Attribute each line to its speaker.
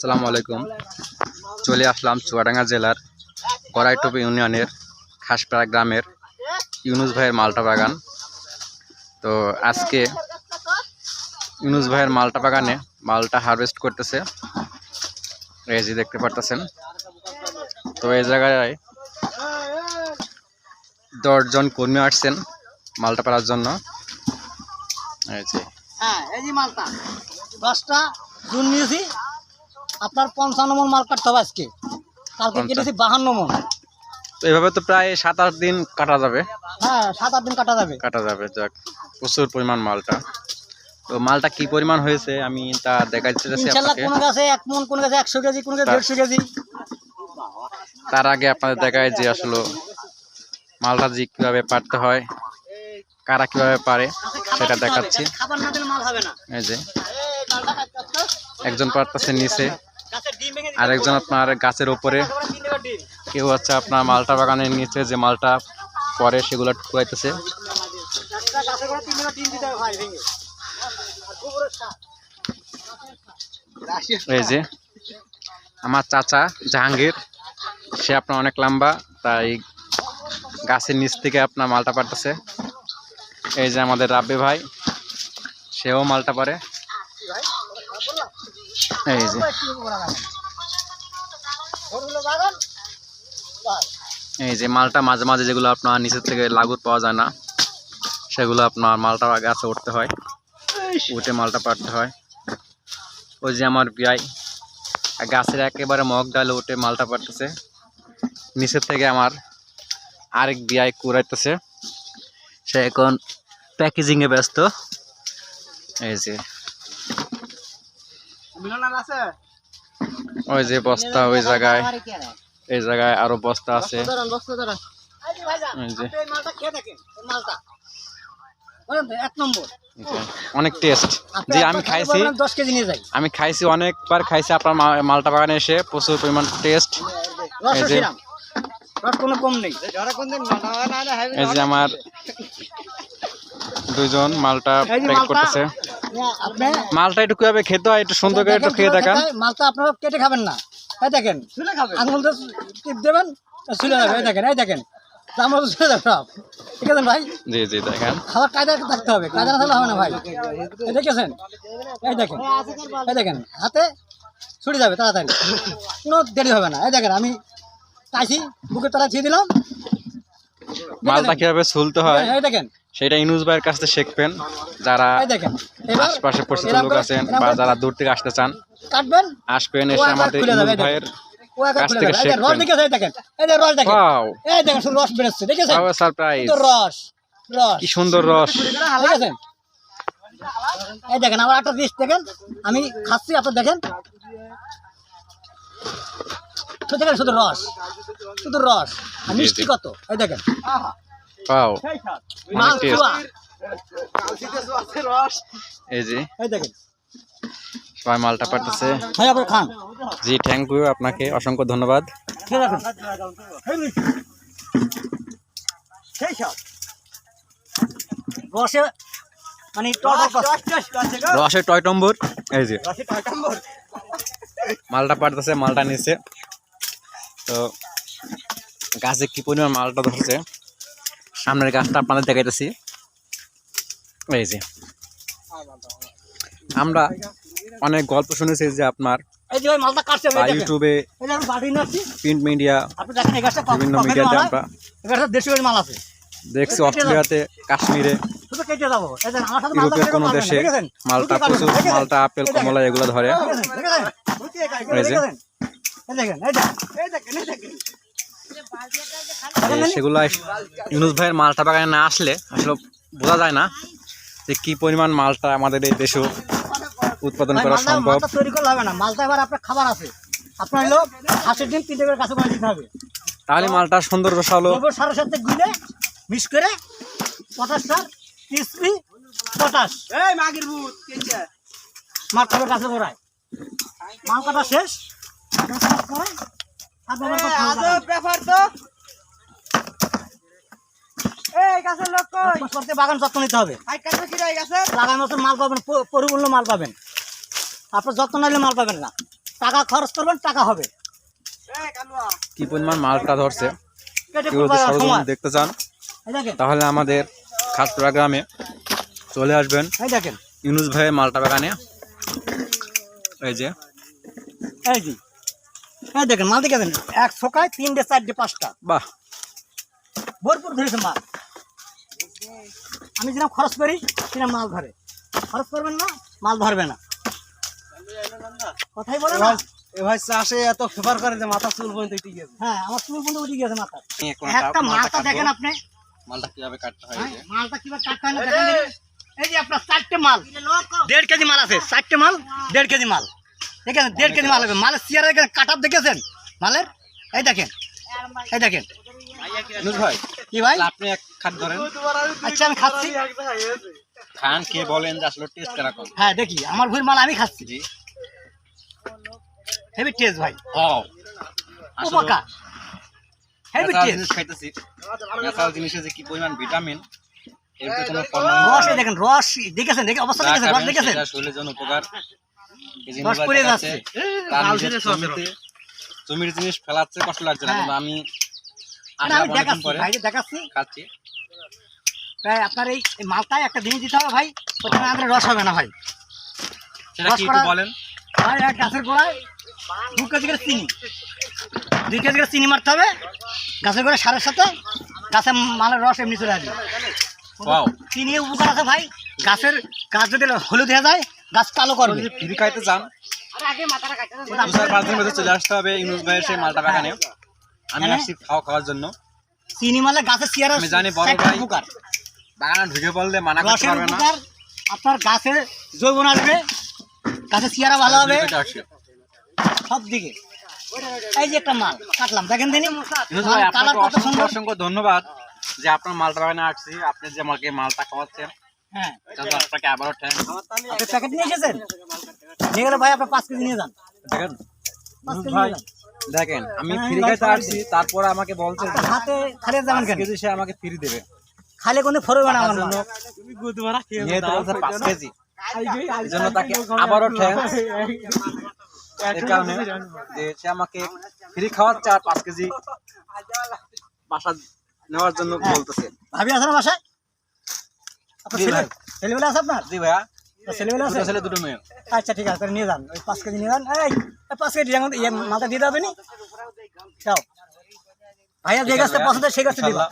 Speaker 1: আসসালামু আলাইকুম। চলে আসলাম চুয়াডাঙ্গা জেলার গড়াইটুপি ইউনিয়নের খাসপাড়া গ্রামের ইউনুস ভাইয়ের মালটা বাগান। তো আজকে ইউনুস ভাইয়ের মালটা বাগানে মালটা হারভেস্ট করতেছে। এই যে দেখতে পারতেছেন। তো এই জায়গায় দশজন কর্মী আসছেন মালটা পাড়ার জন্য। এই যে।
Speaker 2: হ্যাঁ এই যে মালটা। দশটা জুন নিয়েছি। আপনার পঞ্চান্ন মন মাল কাটতে হবে আজকে। কালকে কেটেছি বাহান্ন মন।
Speaker 1: তো এভাবে তো প্রায় সাত আট দিন কাটা যাবে।
Speaker 2: হ্যাঁ সাত আট দিন কাটা যাবে।
Speaker 1: কাটা যাবে যাক প্রচুর পরিমাণ মালটা। তো মালটা কি পরিমাণ হয়েছে আমি তা দেখাচ্ছি আপনাকে।
Speaker 2: গাছে এক মন কোনো গাছে একশো কেজি কোনো গাছে
Speaker 1: তা-
Speaker 2: দেড়শো কেজি।
Speaker 1: তার আগে আপনাদের দেখায় যে আসলে মালটা যে কীভাবে পারতে হয় কারা কীভাবে পারে সেটা দেখাচ্ছি। এই যে। একজন পারতেছে নিচে
Speaker 2: গাছের ডিম ভেঙে দিতে
Speaker 1: আরেকজন আপনার গাছের ওপরে। কেউ হচ্ছে আপনার মালটা বাগানের নিচে যে মালটা পরে সেগুলো টুকাইতেছে। এই যে, আমার চাচা জাহাঙ্গীর, সে আপনার অনেক লম্বা, তাই গাছের নিচ থেকে আপনার মালটা পারতেছে এই যে আমাদের রাব্বি ভাই, সেও মালটা পারে এই যে এই যে মালটা মাঝে মাঝে যেগুলো আপনার নিচের থেকে লাগুর পাওয়া যায় না সেগুলো আপনার মালটা গাছে উঠতে হয়। উঠে মালটা পাড়তে হয়। ওই যে আমার বিয়াই গাছের একেবারে মগ ডালে উঠে মালটা পাড়তেছে। নিচের থেকে আমার আরেক বিয়াই কুড়াইতেছে। সে এখন প্যাকেজিংয়ে ব্যস্ত। এই যে।
Speaker 2: আছে?
Speaker 1: ওই যে বস্তা ওই জায়গায় এই জায়গায় আরও বস্তা আছে। অনেক টেস্ট। জি আমি খাইছি
Speaker 2: দশ কেজি নিয়ে যাই।
Speaker 1: আমি খাইছি অনেকবার খাইছি আপনার মা- মালটা বাগানে এসে প্রচুর পরিমাণ টেস্ট।
Speaker 2: রস
Speaker 1: এই যে।
Speaker 2: কোনো কম নেই।
Speaker 1: এই যে আমার দুইজন মালটা
Speaker 2: এই যে
Speaker 1: প্যাকেট
Speaker 2: মালটা
Speaker 1: করতেছে।
Speaker 2: আপনি
Speaker 1: মালটা একটু কীভাবে খেতে হয় একটু সুন্দর করে একটু খেয়ে দেখান।
Speaker 2: খেতে মালটা আপনারা কেটে খাবেন না। এই দেখেন আঙুল দিয়ে টিপ দেবেন চলে যাবে। এই দেখেন এই দেখেন আমরা চলে যাবে ঠিক আছে ভাই?
Speaker 1: জি জি দেখেন।
Speaker 2: খাবার কায়দা থাকতে হবে কায়দা না থাকলে হবে না ভাই। এই দেখেছেন? এই দেখেন এই দেখেন হাতে ছুটে যাবে তাড়াতাড়ি। কোনো দেরি হবে না। এই দেখেন আমি চাইছি বুকের তলায় ছিয়ে দিলাম।
Speaker 1: মালটা কীভাবে ছুলতে হয়?
Speaker 2: এই দেখেন
Speaker 1: সেটা ইনুস ভাইয়ের কাছ থেকে শিখবেন যারা আশপাশে পরিচিত লোক আছেন বা যারা দূর থেকে আসতে চান আসবেন এসে আমাদের
Speaker 2: দেখেন।
Speaker 1: ভাইয়ের কাছ থেকে শিখবেন। কি সুন্দর রস।
Speaker 2: এই দেখেন আমার একটা ডিশ দেখেন আমি খাচ্ছি আপনার দেখেন। দেখেন শুধু রস শুধু রস। মিষ্টি কত? এই দেখেন।
Speaker 1: এই যে। সবাই মালটা পাঠাচ্ছে।
Speaker 2: ভাই আপনার খান।
Speaker 1: জি থ্যাংক ইউ আপনাকে। অসংখ্য ধন্যবাদ।
Speaker 2: রসে মানে
Speaker 1: টয় টম্বর। এই যে। মালটা পাঠাচ্ছে মালটা নিচ্ছে। তো গাছে কি পরিমাণ মালটা ধরছে? সামনের গাছটা আপনাদের দেখাইতেছি। এই যে। আমরা অনেক গল্প শুনেছি যে আপনার। ইউটিউবে প্রিন্ট মিডিয়া বিভিন্ন মিডিয়াতে আমরা দেখছি অস্ট্রেলিয়াতে কাশ্মীরে। ইউরোপের কোনো দেশে মালটা প্রচুর মালটা আপেল কমলা এগুলো ধরে।
Speaker 2: দেখেন,
Speaker 1: সেগুলো ইউনুস ভাইয়ের মালটা বাগানে না আসলে আসলে বোঝা যায় না যে কি পরিমাণ মালটা আমাদের এই দেশেও উৎপাদন করা সম্ভব।
Speaker 2: তৈরি করলে হবে না। মালটা এবার আপনার খাবার আছে। আপনার হলো হাঁসের ডিম তিনটে করে কাছে দিতে হবে।
Speaker 1: তাহলে মালটা সুন্দর
Speaker 2: গোবর সারের সাথে গুলে মিক্স করে পটাশ সার টিসপি পটাশ।
Speaker 3: এই মাগির ভূত কেছে
Speaker 2: মাল খাবে কাছে গোড়ায় মাল কাটা শেষ।
Speaker 3: ব্যাপার তো। এই গাছের লোক কই?
Speaker 2: এক মাস পর থেকে বাগান যত্ন নিতে হবে।
Speaker 3: কাছে কি রয়ে গেছে?
Speaker 2: লাগার মাল পাবেন পরিপূর্ণ মাল পাবেন। আপনার যত্ন নিলে মাল পাবেন না। টাকা খরচ করবেন টাকা হবে।
Speaker 1: কি পরিমাণ মালটা ধরছে? দেখতে চান তাহলে আমাদের খাতপুরা গ্রামে চলে আসবেন।
Speaker 2: এই দেখেন।
Speaker 1: ইউনুস ভাইয়ের মালটা বাগানে। এই যে।
Speaker 2: এই জি এই দেখেন মাল দেখেছেন এক ফোকায় তিনটে চারটে পাঁচটা।
Speaker 1: বাহ।
Speaker 2: ভরপুর ধরেছে মাল। আমি যেরকম খরচ করি সেরকম মাল ধরে। খরচ করবেন না মাল ধরবে না। কথাই বলে না।
Speaker 3: এ চাষে এত ফেভার করে যে মাথা চুল পর্যন্ত উঠে গেছে
Speaker 2: হ্যাঁ আমার চুল বন্ধু উঠে গেছে মাথা। একটা
Speaker 1: মালটা
Speaker 2: দেখেন আপনি।
Speaker 1: মালটা কীভাবে কাটতে হয় এই
Speaker 2: হ্যাঁ,
Speaker 1: যে।
Speaker 2: মালটা কীভাবে কাটতে হয় না দেখেন। এই যে আপনার চারটে মাল। দেড় কেজি মাল আছে। চারটে মাল দেড় কেজি মাল। দেখেন দেড় কেজি মাল হবে মালের চেয়ার কাটাপ দেখেছেন? মালের? এই দেখেন এই দেখেন।
Speaker 1: ভাই
Speaker 2: কি ভাই?
Speaker 1: আপনি এক খাট ধরেন।
Speaker 2: আচ্ছা আমি খাচ্ছি।
Speaker 1: খান কে বলেন যে আসলে টেস্ট কীরকম?
Speaker 2: হ্যাঁ দেখি আমার ভুল মাল আমি খাচ্ছি।
Speaker 1: জি।
Speaker 2: হেভি টেস্ট ভাই।
Speaker 1: ও
Speaker 2: উপকা হেভি টেস্ট
Speaker 1: খাইতেছি। ন্যাচারাল জিনিসে যে কি পরিমাণ ভিটামিন
Speaker 2: রস দেখেন রস দেখেছেন? দেখে অবস্থা দেখেছেন? রস দেখেছেন?
Speaker 1: শরীরের জন্য উপকার। জমির জিনিস ফেলাচ্ছে কষ্ট লাগছে না
Speaker 2: হ্যাঁ।
Speaker 1: কিন্তু আমি
Speaker 2: আরে আমি দেখাচ্ছি আপনার এই মালটায় একটা জিনিস দিতে হবে ভাই প্রথমে আমাদের রস হবে না ভাই। রস করা-
Speaker 1: বলেন?
Speaker 2: ভাই এক গাছের গোড়ায় দু কেজি করে চিনি। দুই কেজি করে চিনি মারতে হবে গাছের গোড়ায় সারের সাথে গাছের মালের রস এমনি চলে আসবে। চিনি উপকার আছে ভাই গাছের গাছ যদি হলুদ হয়ে যায় গাছ কালো করবে।
Speaker 1: যদি ফ্রি খাইতে চান দু চার পাঁচ দিনের মধ্যে চলে আসতে হবে ইউনুস ভাইয়ের সেই মালটা বাগানে আমি
Speaker 2: হ্যাঁ।
Speaker 1: আসছি খাওয়া খাওয়ার জন্য।
Speaker 2: চিনি মারলে গাছের চেয়ারা
Speaker 1: আমি জানি বড় ভাই। বাগানে ঢুকে পড়লে মানা করতে পারবে না।
Speaker 2: আপনার আসবে গাছের চেয়ারা ভালো হবে। সব দিকে। এই যে একটা মাল কাটলাম। দেখেন
Speaker 1: অসংখ্য ধন্যবাদ যে আপনার মালটা বাগানে আসছি। আপনি যে আমাকে মালটা খাওয়াচ্ছেন
Speaker 2: হ্যাঁ।
Speaker 1: তাহলে আপনাকে আবারও থ্যাংক
Speaker 2: আপনি প্যাকেট নিয়ে এসেছেন? নিয়ে গেলে ভাই আপনার পাঁচ কেজি নিয়ে যান।
Speaker 1: দেখেন
Speaker 2: পাঁচ
Speaker 1: ইউনুস
Speaker 2: কেজি
Speaker 1: ভাই দেখেন আমি
Speaker 2: হ্যাঁ,
Speaker 1: ফ্রি খাইতে আসছি তারপরে আমাকে বলছে যে
Speaker 2: হাতে খালি যাবেন
Speaker 1: পাঁচ
Speaker 2: কেন?
Speaker 1: কেজি সে আমাকে ফ্রি দেবে।
Speaker 2: খালি কোনো ফরবে না। আমার
Speaker 1: জন্য কেজি। এই জন্য তাকে আবারও এর কারণে যে সে আমাকে ফ্রি খাওয়াচ্ছে আর পাঁচ কেজি বাসা নেওয়ার জন্য বলতেছে।
Speaker 2: ভাবি আছে না বাসায়? আপনার ছেলে ছেলেবেলা আছে আপনার?
Speaker 1: জি ভাইয়া।
Speaker 2: ছেলেবেলা আছে?
Speaker 1: ছেলে দুটো মেয়ে।
Speaker 2: আচ্ছা ঠিক আছে নিয়ে যান। ওই পাঁচ কেজি নিয়ে যান। এই পাঁচ কেজি মাথায় ইয়ে মাথা দিয়ে দেবে যাও। ভাইয়া যে গাছটা পছন্দ সেই গাছটা দিবা।